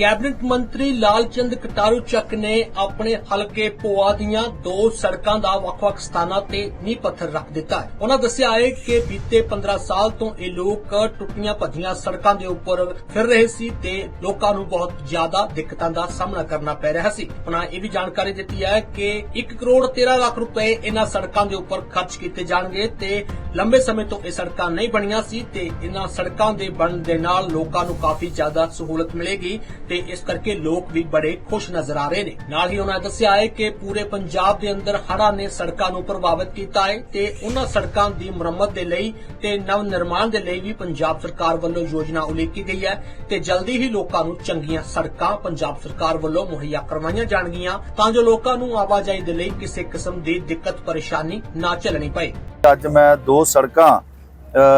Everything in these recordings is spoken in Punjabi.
ਕੈਬਨਿਟ ਮੰਤਰੀ ਲਾਲਚੰਦ ਕਟਾਰੂ ਚੱਕ ਨੇ ਆਪਣੇ ਹਲਕੇ ਪੋਆ ਦੀਆਂ ਦੋ ਸੜਕਾਂ ਦਾ ਵੱਖ-ਵੱਖ ਸਥਾਨਾਂ ਤੇ ਨੀਂਹ ਪੱਥਰ ਰੱਖ ਦਿੱਤਾ ਹੈ। ਉਹਨਾਂ ਦੱਸਿਆ ਹੈ ਕਿ ਬੀਤੇ 15 ਸਾਲ ਤੋਂ ਇਹ ਲੋਕ ਟੁੱਟੀਆਂ ਭੱਜੀਆਂ ਸੜਕਾਂ ਦੇ ਉੱਪਰ ਫਿਰ ਰਹੇ ਸੀ ਤੇ ਲੋਕਾਂ ਨੂੰ ਬਹੁਤ ਜ਼ਿਆਦਾ ਦਿੱਕਤਾਂ ਦਾ ਸਾਹਮਣਾ ਕਰਨਾ ਪੈ ਰਿਹਾ ਸੀ। ਉਹਨਾਂ ਇਹ ਵੀ ਜਾਣਕਾਰੀ ਦਿੱਤੀ ਹੈ ਕਿ 1 ਕਰੋੜ 13 ਲੱਖ ਰੁਪਏ ਇਹਨਾਂ ਸੜਕਾਂ ਦੇ ਉੱਪਰ ਖਰਚ ਕੀਤੇ ਜਾਣਗੇ ਤੇ ਲੰਬੇ ਸਮੇਂ ਤੋਂ ਇਹ ਸੜਕਾਂ ਨਹੀਂ ਬਣੀਆਂ ਸੀ ਤੇ ਇਹਨਾਂ ਸੜਕਾਂ ਦੇ ਬਣਨ ਦੇ ਨਾਲ ਲੋਕਾਂ ਨੂੰ ਕਾਫੀ ਜ਼ਿਆਦਾ ਸਹੂਲਤ ਮਿਲੇਗੀ ਤੇ ਇਸ ਕਰਕੇ ਲੋਕ ਵੀ ਬੜੇ ਖੁਸ਼ ਨਜ਼ਰ ਆ ਰਹੇ ਨੇ। ਨਾਲ ਹੀ ਉਹਨਾਂ ਦੱਸਿਆ ਹੈ ਕਿ ਪੂਰੇ ਪੰਜਾਬ ਦੇ ਅੰਦਰ ਹੜ੍ਹਾਂ ਨੇ ਸੜਕਾਂ ਨੂੰ ਪ੍ਰਭਾਵਿਤ ਕੀਤਾ ਹੈ ਤੇ ਉਹਨਾਂ ਸੜਕਾਂ ਦੀ ਮੁਰੰਮਤ ਦੇ ਲਈ ਤੇ ਨਵ ਨਿਰਮਾਣ ਦੇ ਲਈ ਵੀ ਪੰਜਾਬ ਸਰਕਾਰ ਵੱਲੋਂ ਯੋਜਨਾ ਉਲੀਕੀ ਗਈ ਹੈ ਤੇ ਜਲਦੀ ਹੀ ਲੋਕਾਂ ਨੂੰ ਚੰਗੀਆਂ ਸੜਕਾਂ ਪੰਜਾਬ ਸਰਕਾਰ ਵੱਲੋਂ ਮੁਹੱਈਆ ਕਰਵਾਈਆਂ ਜਾਣਗੀਆਂ ਤਾਂ ਜੋ ਲੋਕਾਂ ਨੂੰ ਆਵਾਜਾਈ ਦੇ ਲਈ ਕਿਸੇ ਕਿਸਮ ਦੀ ਦਿੱਕਤ ਪਰੇਸ਼ਾਨੀ ਨਾ ਝੱਲਣੀ ਪਏ। ਅੱਜ ਮੈਂ ਦੋ ਸੜਕਾਂ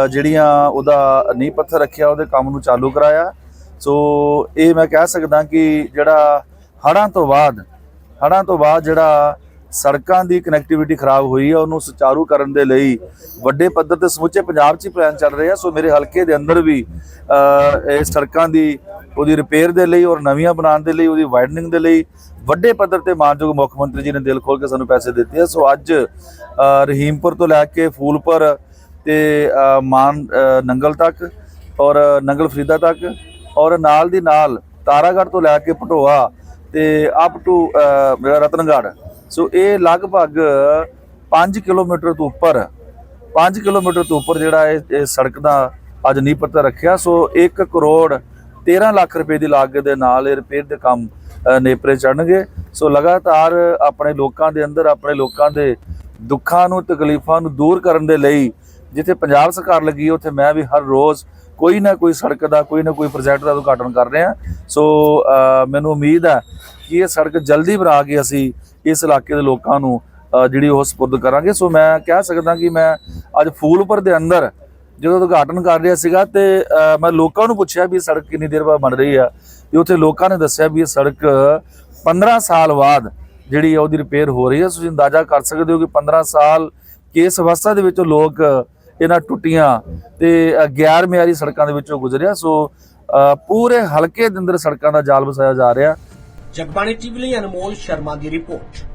ਜਿਹੜੀਆਂ ਉਹਦਾ ਨੀਂਹ ਪੱਥਰ ਰੱਖਿਆ, ਉਹਦੇ ਕੰਮ ਨੂੰ ਚਾਲੂ ਕਰਾਇਆ। ਸੋ ਇਹ ਮੈਂ ਕਹਿ ਸਕਦਾ ਕਿ ਜਿਹੜਾ ਹੜ੍ਹਾਂ ਤੋਂ ਬਾਅਦ, ਹੜ੍ਹਾਂ ਤੋਂ ਬਾਅਦ ਜਿਹੜਾ ਸੜਕਾਂ ਦੀ ਕਨੈਕਟੀਵਿਟੀ ਖਰਾਬ ਹੋਈ ਹੈ ਉਹਨੂੰ ਸੁਚਾਰੂ ਕਰਨ ਦੇ ਲਈ ਵੱਡੇ ਪੱਧਰ ਤੇ ਸਮੁੱਚੇ ਪੰਜਾਬ 'ਚ ਹੀ ਪਲਾਨ ਚੱਲ ਰਿਹਾ ਸੋ ਮੇਰੇ ਹਲਕੇ ਦੇ ਅੰਦਰ ਵੀ ਇਹ ਸੜਕਾਂ ਦੀ ਉਹਦੀ ਰਿਪੇਅਰ ਦੇ ਲਈ ਔਰ ਨਵੀਆਂ ਬਣਾਉਣ ਦੇ ਲਈ, ਉਹਦੀ ਵਾਈਡਨਿੰਗ ਦੇ ਲਈ ਵੱਡੇ ਪੱਧਰ ਤੇ ਮਾਨਯੋਗ ਮੁੱਖ ਮੰਤਰੀ ਜੀ ਨੇ ਦਿਲ ਖੋਲ ਕੇ ਸਾਨੂੰ ਪੈਸੇ ਦਿੱਤੇ ਆ। ਸੋ ਅੱਜ ਰਹੀਮਪੁਰ ਤੋਂ ਲੈ ਕੇ ਫੂਲਪੁਰ ਤੇ ਮਾਨ ਨੰਗਲ ਤੱਕ ਔਰ ਨੰਗਲ ਫਰੀਦਾ ਤੱਕ ਔਰ ਨਾਲ ਦੀ ਨਾਲ ਤਾਰਾਗੜ੍ਹ ਤੋਂ ਲੈ ਕੇ ਪਟੋਆ ਤੇ ਅਪ ਟੂ ਮੇਰਾ ਰਤਨਗੜ੍ਹ। ਸੋ ਇਹ ਲਗਭਗ 5 ਕਿਲੋਮੀਟਰ ਤੋਂ ਉੱਪਰ 5 ਕਿਲੋਮੀਟਰ ਤੋਂ ਉੱਪਰ ਜਿਹੜਾ ਇਹ ਸੜਕ ਦਾ ਅੱਜ ਨੀਂਹ ਪੱਥਰ ਰੱਖਿਆ। ਸੋ 1 ਕਰੋੜ 13 ਲੱਖ ਰੁਪਏ ਦੀ ਲਾਗਤ ਦੇ ਨਾਲ ਇਹ ਰਿਪੇਅਰ ਦੇ ਕੰਮ ਨੇਪਰੇ ਚੜਨਗੇ ਸੋ ਲਗਾਤਾਰ ਆਪਣੇ ਲੋਕਾਂ ਦੇ ਅੰਦਰ, ਆਪਣੇ ਲੋਕਾਂ ਦੇ ਦੁੱਖਾਂ ਨੂੰ, ਤਕਲੀਫਾਂ ਨੂੰ ਦੂਰ ਕਰਨ ਦੇ ਲਈ ਜਿੱਥੇ ਪੰਜਾਬ ਸਰਕਾਰ ਲੱਗੀ, ਉੱਥੇ ਮੈਂ ਵੀ ਹਰ ਰੋਜ਼ ਕੋਈ ਨਾ ਕੋਈ ਸੜਕ ਦਾ, ਕੋਈ ਨਾ ਕੋਈ ਪ੍ਰੋਜੈਕਟ ਦਾ ਉਦਘਾਟਨ ਕਰ ਰਿਹਾ ਸੋ ਮੈਨੂੰ ਉਮੀਦ ਹੈ ਕਿ ਇਹ ਸੜਕ ਜਲਦੀ ਬਣਾ ਕੇ ਅਸੀਂ ਇਸ ਇਲਾਕੇ ਦੇ ਲੋਕਾਂ ਨੂੰ ਜਿਹੜੀ ਉਹ ਸਪੁਰਦ ਕਰਾਂਗੇ। ਸੋ, ਮੈਂ ਕਹਿ ਸਕਦਾ ਕਿ ਮੈਂ ਅੱਜ ਫੂਲਪੁਰ ਦੇ ਅੰਦਰ ਜਦੋਂ ਉਦਘਾਟਨ ਕਰ ਰਿਹਾ ਸੀਗਾ ਤੇ ਮੈਂ ਲੋਕਾਂ ਨੂੰ ਪੁੱਛਿਆ ਵੀ ਇਹ ਸੜਕ ਕਿੰਨੀ ਦੇਰ ਬਾਅਦ ਬਣ ਰਹੀ ਆ। ਤੇ ਉੱਥੇ ਲੋਕਾਂ ਨੇ ਦੱਸਿਆ ਵੀ ਇਹ ਸੜਕ 15 ਸਾਲ ਬਾਅਦ ਜਿਹੜੀ ਆ ਉਹਦੀ ਰਿਪੇਅਰ ਹੋ ਰਹੀ ਹੈ ਤੁਸੀਂ ਅੰਦਾਜ਼ਾ ਕਰ ਸਕਦੇ ਹੋ ਕਿ 15 ਸਾਲ ਕਿਸ ਅਵਸਥਾ ਦੇ ਵਿੱਚ ਲੋਕ ਇਹਨਾਂ ਟੁੱਟੀਆਂ ਤੇ ਅ, ਗੈਰ ਮਿਆਰੀ ਸੜਕਾਂ ਦੇ ਵਿੱਚੋਂ ਗੁਜ਼ਰਿਆ। ਸੋ ਅ, ਪੂਰੇ ਹਲਕੇ ਦੇ ਅੰਦਰ ਸੜਕਾਂ ਦਾ ਜਾਲ ਵਸਾਇਆ ਜਾ ਰਿਹਾ। ਜਗਬਾਣੀ ਟੀਵੀ ਲਈ ਅਨਮੋਲ ਸ਼ਰਮਾ ਦੀ ਰਿਪੋਰਟ।